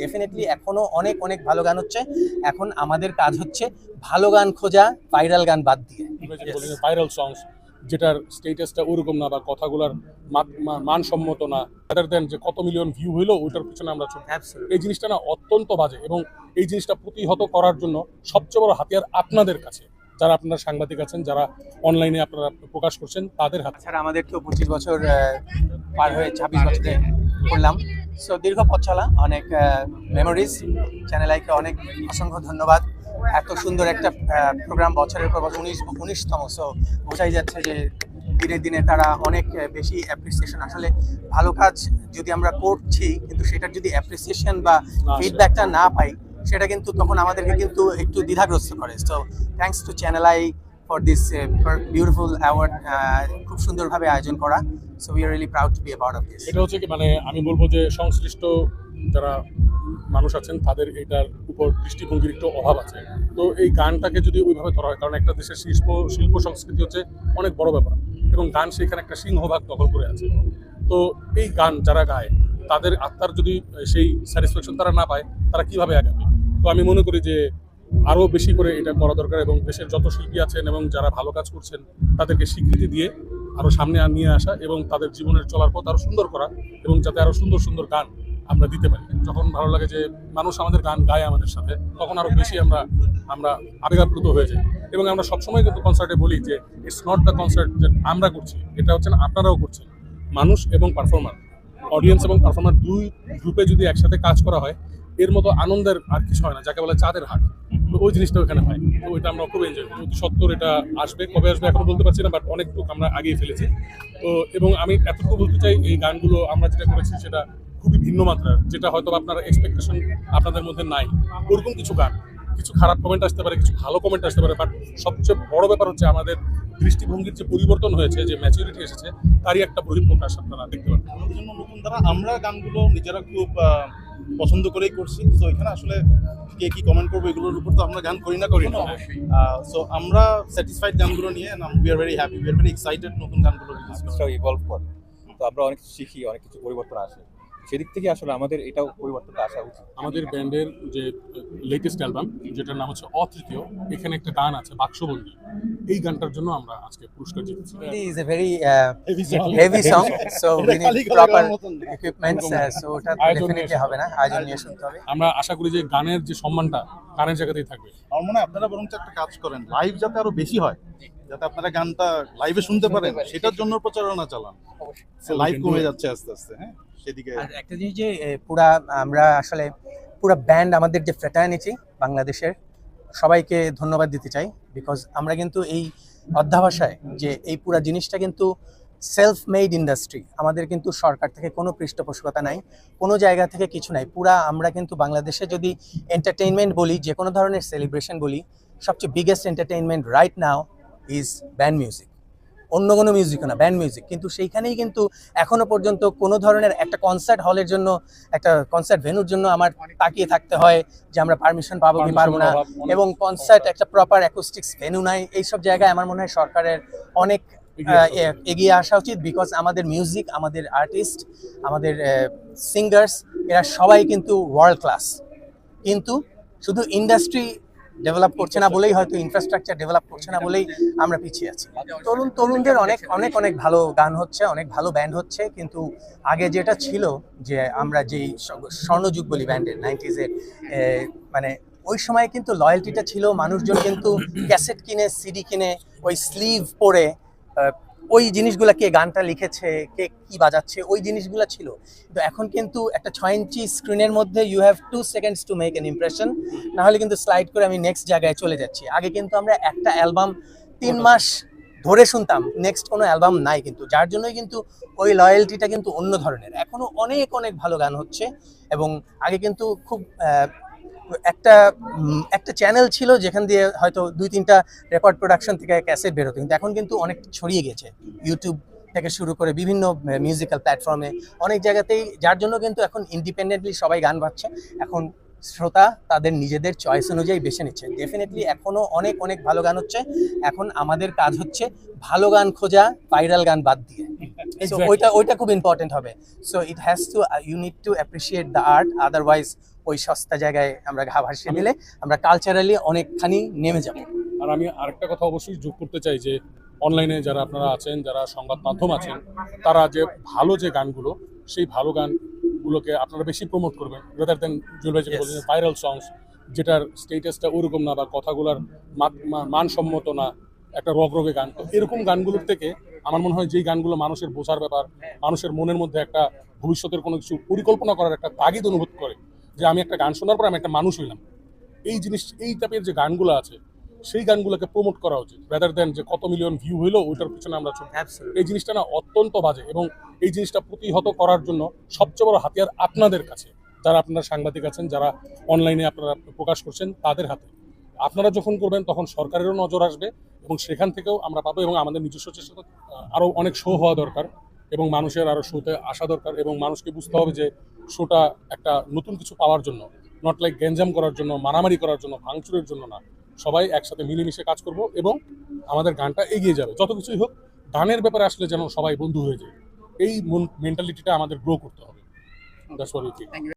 Definitely এখনও অনেক অনেক ভালো গান হচ্ছে। এখন আমাদের কাজ হচ্ছে ভালো গান খোঁজা ভাইরাল গান বাদ দিয়ে। ভাইরাল সংস যেটার স্টেটাসটা ওরকম না বা কথাগুলোর মানসম্মত না। রাদার দেন যে কত মিলিয়ন ভিউ হইল ওইটার পিছনে আমরা এই জিনিসটা না অত্যন্ত বাজে এবং এই জিনিসটা প্রতিহত করার জন্য সবচেয়ে বড় হাতিয়ার আপনাদের কাছে। যারা আপনারা সাংবাদিক আছেন যারা অনলাইনে আপনারা প্রকাশ করছেন তাদের হাতে। তাছাড়া আমাদের তো পঁচিশ বছর পার হয়ে ছাব্বিশ বছরে করলাম। সো দীর্ঘ পথ চলা অনেক মেমোরিজ চ্যানেল আইকে অনেক অসংখ্য ধন্যবাদ। এত সুন্দর একটা প্রোগ্রাম বছরের পর বছর উনিশ উনিশতম সো বোঝাই যাচ্ছে যে দিনে দিনে তারা অনেক বেশি অ্যাপ্রিসিয়েশন আসলে ভালো কাজ যদি আমরা করছি কিন্তু সেটার যদি অ্যাপ্রিসিয়েশন বা। ফিডব্যাকটা না পাই সেটা কিন্তু তখন আমাদেরকে কিন্তু একটু দ্বিধাগ্রস্ত করে। So thanks to Channel I for this beautiful award খুব সুন্দরভাবে আয়োজন করা। So we are really proud to be about of this এটা হচ্ছে কি মানে আমি বলব যে সংশ্লিষ্ট যারা মানুষ আছেন, তাদের এটার উপর দৃষ্টিভঙ্গির একটু অভাব আছে। তো এই গানটাকে যদি ওইভাবে ধরা হয়, কারণ একটা দেশের শিল্প শিল্প সংস্কৃতি হচ্ছে অনেক বড় ব্যাপার। এবং গান সেখানে একটা সিংহভাগ দখল করে আছে। তো এই গান যারা গায়, তাদের আত্মার যদি সেই স্যাটিসফ্যাকশন তারা না পায়, তারা কীভাবে আগাবে? তো আমি মনে করি যে আরও বেশি করে এটা করা দরকার এবং দেশের যত শিল্পী আছেন এবং যারা ভালো কাজ করছেন, তাদেরকে স্বীকৃতি দিয়ে আরও সামনে নিয়ে আসা এবং তাদের জীবনের চলার পথ আরও সুন্দর করা এবং যাতে আরও সুন্দর সুন্দর গান আমরা দিতে পারি। যখন ভালো লাগে যে মানুষ আমাদের গান গায় আমাদের সাথে, তখন আরও বেশি আমরা আমরা আবেগাপ্লুত হয়ে যাই। এবং আমরা সবসময় কিন্তু কনসার্টে বলি যে ইটস নট দ্য কনসার্ট যে আমরা করছি, এটা হচ্ছে আপনারাও করছেন। মানুষ এবং পারফর্মার অডিয়েন্স এবং পারফর্মার দুই গ্রুপে যদি একসাথে কাজ করা হয়, এর মতো আনন্দের আর কিছু হয় না, যাকে বলে চাঁদের হাট। ওই জিনিসটা ওখানে হয়। তো ওইটা আমরা খুব এনজয় করি। সত্তর এটা আসবে, কবে আসবে এখনও বলতে পারছি না বাট অনেকটুকু আমরা আগেই ফেলেছি। তো এবং আমি এতটুকু বলতে চাই, এই গানগুলো আমরা যেটা করেছি সেটা খুবই ভিন্ন মাত্রার, যেটা হয়তো আপনার এক্সপেকটেশন আপনাদের মধ্যে নাই। ওরকম কিছু গান। কিছু খারাপ কমেন্ট আসতে পারে কিছু ভালো কমেন্ট আসতে পারে বাট সবচেয়ে বড় ব্যাপার হচ্ছে আমাদের দৃষ্টিভঙ্গির যে পরিবর্তন হয়েছে যে ম্যাচুরিটি এসেছে তারই একটা বহিঃপ্রকাশ আপনারা দেখতে পাবেন আমাদের জন্য নতুন দ্বারা আমরা গানগুলো নিজেরা খুব পছন্দ করেই করছি। তো এখানে আসলে কে কি কমেন্ট করব এগুলোর উপর তো আমরা গান করি না করি না। সো আমরা স্যাটিসফাইড গানগুলো নিয়ে we are very happy we are very excited নতুন গানগুলো ইভলভ করে। তো আমরা অনেক কিছু শিখি অনেক কিছু পরিবর্তন আসে। সেদিক থেকে আসলে আমাদের এটাও পরিবর্তনটা আসা উচিত। আমাদের ব্যান্ডের যে লেটেস্ট অ্যালবাম যেটার নাম হচ্ছে অতৃতীয় এখানে একটা গান আছে বাক্সবন্দি। এই গানটার জন্য আমরা আজকে পুরস্কার জিতেছি। We এটা খালি need গলা proper গাওয়ার মতন। equipments uh, so ওটা ডেফিনেটলি হবে না আয়োজন নিয়ে শুনতে হবে আমরা আশা করি যে গানের যে সম্মানটা গানের জায়গাতেই থাকবে। আমার মনে হয় আপনারা বরং একটা কাজ করেন লাইভ যাতে আরও বেশি হয়। যাতে আপনারা গানটা লাইভে শুনতে পারেন সেটার জন্য প্রচারণা চালান। লাইভ কমে যাচ্ছে আস্তে আস্তে হ্যাঁ? সেদিকে একটা জিনিস যে পুরা আমরা আসলে পুরা ব্যান্ড আমাদের যে ফ্রেটার্নিটি বাংলাদেশের সবাইকে ধন্যবাদ দিতে চাই বিকজ আমরা কিন্তু এই অধ্যাভাষায় যে এই পুরা জিনিসটা কিন্তু সেলফ মেড ইন্ডাস্ট্রি আমাদের কিন্তু সরকার থেকে কোনো পৃষ্ঠপোষকতা নাই কোনো জায়গা থেকে কিছু নাই। পুরা আমরা কিন্তু বাংলাদেশে যদি এন্টারটেইনমেন্ট বলি যে কোনো ধরনের সেলিব্রেশন বলি সবচেয়ে biggest entertainment right now is band music অন্য কোনো মিউজিকও না ব্যান্ড মিউজিক কিন্তু সেইখানেই কিন্তু এখনও পর্যন্ত কোনো ধরনের একটা কনসার্ট হলের জন্য একটা কনসার্ট ভেনুর জন্য আমার তাকিয়ে থাকতে হয় যে আমরা পারমিশন পাবো কি পারব না। এবং কনসার্ট একটা প্রপার অ্যাকোস্টিক্স ভেনু নাই। এইসব জায়গায় আমার মনে হয় সরকারের অনেক এগিয়ে আসা উচিত। বিকজ আমাদের মিউজিক আমাদের আর্টিস্ট আমাদের সিঙ্গার্স এরা সবাই কিন্তু ওয়ার্ল্ড ক্লাস কিন্তু শুধু ইন্ডাস্ট্রি ডেভেলপ করছে না বলেই হয়তো ইনফ্রাস্ট্রাকচার ডেভেলপ করছে না বলেই আমরা পিছিয়ে আছি। তরুণ তরুণদের অনেক অনেক অনেক ভালো গান হচ্ছে অনেক ভালো ব্যান্ড হচ্ছে কিন্তু আগে যেটা ছিল যে আমরা যেই স্বর্ণযুগ বলি ব্যান্ডের নাইনটিজের মানে ওই সময় কিন্তু লয়্যালটিটা ছিল মানুষজন কিন্তু ক্যাসেট কিনে সিডি কিনে ওই স্লিভ পরে ওই জিনিসগুলো কে গানটা লিখেছে কে কি বাজাচ্ছে ওই জিনিসগুলো ছিল। কিন্তু এখন কিন্তু একটা ছয় ইঞ্চি স্ক্রিনের মধ্যে you have two seconds to make an impression না হলে কিন্তু স্লাইড করে আমি নেক্সট জায়গায় চলে যাচ্ছি। আগে কিন্তু আমরা একটা অ্যালবাম তিন মাস ধরে শুনতাম নেক্সট কোনো অ্যালবাম নাই কিন্তু। যার জন্যই কিন্তু ওই লয়্যালটিটা কিন্তু অন্য ধরনের। এখনও অনেক অনেক ভালো গান হচ্ছে এবং আগে কিন্তু খুব একটা একটা চ্যানেল ছিল যেখান দিয়ে হয়তো দুই তিনটা রেকর্ড প্রোডাকশন থেকে ক্যাসেট বেরোতো। কিন্তু এখন কিন্তু অনেক ছড়িয়ে গেছে। ইউটিউব থেকে শুরু করে বিভিন্ন মিউজিক্যাল প্ল্যাটফর্মে অনেক জায়গাতেই যার জন্য কিন্তু এখন ইন্ডিপেন্ডেন্টলি সবাই গান বাজছে। এখন শ্রোতা তাদের নিজেদের চয়েস অনুযায়ী বেছে নিচ্ছে। ডেফিনেটলি এখনও অনেক অনেক ভালো গান হচ্ছে। এখন আমাদের কাজ হচ্ছে ভালো গান খোঁজা ভাইরাল গান বাদ দিয়ে. ওইটা ওইটা খুব ইম্পর্টেন্ট হবে। So it has to you need to appreciate the art otherwise ওই সস্তা জায়গায় আমরা ঘা ভাসিয়ে দিলে আমরা কালচারালি অনেকখানি নেমে যাব। আর আমি আরেকটা কথা অবশ্যই যোগ করতে চাই যে অনলাইনে যারা আপনারা আছেন যারা সংবাদ মাধ্যম আছেন তারা যে ভালো যে গানগুলো সেই ভালো গানগুলোকে আপনারা বেশি প্রমোট করবেন। রেদার দেন যেটা বলছেন ভাইরাল সংস যেটার স্টেটাসটা ওরকম না বা কথাগুলোর মানসম্মত না একটা রগ রগে গান। তো এরকম গানগুলোর থেকে আমার মনে হয় যেই গানগুলো মানুষের বোঝার ব্যাপার মানুষের মনের মধ্যে একটা ভবিষ্যতের কোনো কিছু পরিকল্পনা করার একটা তাগিদ অনুভূত করে যে আমি একটা গান শোনার পর আমি একটা মানুষ হইলাম। এই জিনিস এই টাইপের যে গানগুলো আছে সেই গানগুলোকে প্রমোট করা উচিত। রাদার দেন যে কত মিলিয়ন ভিউ হইল ওইটার পিছনে আমরা এই জিনিসটা না অত্যন্ত বাজে এবং এই জিনিসটা প্রতিহত করার জন্য সবচেয়ে বড় হাতিয়ার আপনাদের কাছে। যারা আপনারা সাংবাদিক আছেন যারা অনলাইনে আপনারা প্রকাশ করছেন তাদের হাতে। আপনারা যখন করবেন তখন সরকারেরও নজর আসবে এবং সেখান থেকেও আমরা পাবো এবং আমাদের নিজস্ব চেষ্টা আরও অনেক শো হওয়া দরকার। এবং মানুষের আরও শোতে আসা দরকার এবং মানুষকে বুঝতে হবে যে শোটা একটা নতুন কিছু পাওয়ার জন্য নট লাইক গ্যাঞ্জাম করার জন্য, মারামারি করার জন্য, ভাঙচুরের জন্য না। সবাই একসাথে মিলেমিশে কাজ করব এবং আমাদের গানটা এগিয়ে যাবে। যত কিছুই হোক, গানের ব্যাপারে আসলে যেন সবাই বন্ধু হয়ে যায়। এই মেন্টালিটিটা আমাদের গ্রো করতে হবে। দ্যাটস.